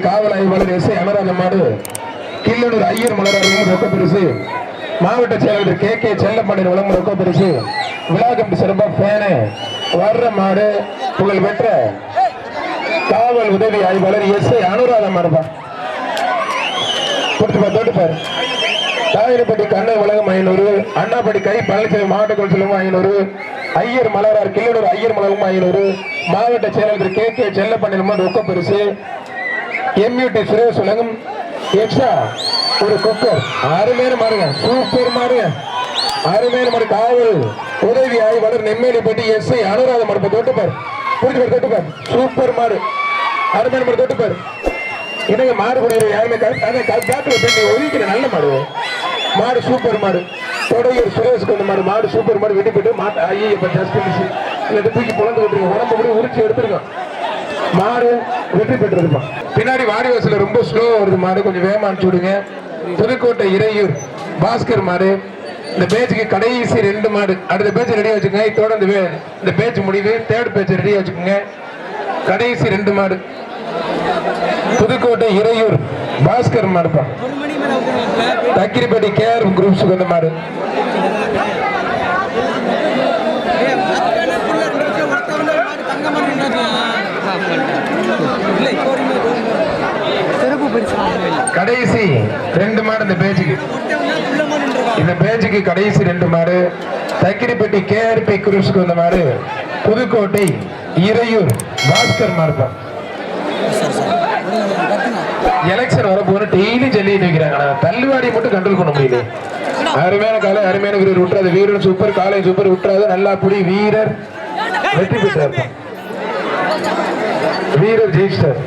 காவல் ஆய்வாளர் எஸ் ஐ அமராந்த மாடு ஐயர் மலரார் ரொக்க பரிசு மாவட்ட செயலாளர் கே கே செல்லப்பாண்டியன் வழங்கும் ரொக்க பரிசு விழா கமிட்டி சிறப்பா ஃபேனு வர்ற மாடு புகழ் பெற்ற காவல் உதவி ஆய்வாளர் எஸ் அனுராதம் அனுராதா கொடுத்துப்பா கொடுத்து பாரு பாரு. தாயிரப்பட்டி கண்ணன் உலகம் ஐநூறு அண்ணாப்பட்டி கை பழனிசாமி மாவட்ட கவுன்சிலும் ஐநூறு ஐயர் மலரார் கிள்ளூர் ஐயர் மலரும் ஐநூறு மாவட்ட செயலாளர் கே கே செல்லப்பண்ணில் ரொக்க பரிசு எம்யூடி சுரேஷ் உலகம் எக்ஸ்ட்ரா ஒரு குக்கர். அருமையான மாடுங்க. சூப்பர் மாடுங்க. அருமையான மாடு. காவல் உதவி ஆய்வாளர் நெம்மேலிப்பட்டி எஸ் ஐ அனுராத மாடு. தொட்டுப்பார் பாரு. புரிஞ்சு தொட்டு சூப்பர் மாடு. அருமையான மாடு தொட்டு பாரு. என்னங்க மாடு குடிக்கிற யாருமே காட்டுல போய் ஒதுக்கிற நல்ல மாடு. மாடு சூப்பர் மாடு. தொடையூர் சுரேஷ் கொண்ட மாடு. மாடு சூப்பர் மாடு. வெட்டி போயிட்டு மாட்டு ஐயோ இப்போ ஜஸ்ட் இல்லை தூக்கி பிளந்து விட்டுருங்க உடம்பு கூட உரிச்சு எடுத்துருக்கோம் மாடு வெற்றி பெற்றிருப்பான் பின்னாடி வாடி ரொம்ப ஸ்லோ வருது மாடு. கொஞ்சம் வேகமா அனுப்பிச்சு விடுங்க. புதுக்கோட்டை இறையூர் பாஸ்கர் மாடு. இந்த பேஜுக்கு கடைசி ரெண்டு மாடு. அடுத்த பேஜ் ரெடியாக வச்சுக்கோங்க. இதோட இந்த இந்த பேஜ் முடியுது. தேர்ட் பேஜ் ரெடியாக வச்சுக்கோங்க. கடைசி ரெண்டு மாடு. புதுக்கோட்டை இறையூர் பாஸ்கர் மாடுப்பா. தக்கிரிப்பட்டி கேஆர் குரூப்ஸுக்கு வந்த மாடு. கடைசி ரெண்டு மாடு இந்த பேஜுக்கு. இந்த பேஜுக்கு கடைசி ரெண்டு மாடு. தக்கிரிப்பட்டி கேஆர்பி குரூப்ஸுக்கு வந்த மாடு. புதுக்கோட்டை இறையூர் பாஸ்கர் மாடுப்பா எலெக்ஷன் வரப்போன டெய்லி ஜல்லிட்டு வைக்கிறாங்க. தள்ளுவாடி மட்டும் கண்ட்ரோல் பண்ண முடியல. அருமையான காலை அருமையான வீரர் விட்டுறாது வீரர் சூப்பர் காலை சூப்பர் விட்டுறாது நல்லா புடி வீரர். வெற்றி பெற்றார். வீரர் ஜெயிச்சிட்டார்.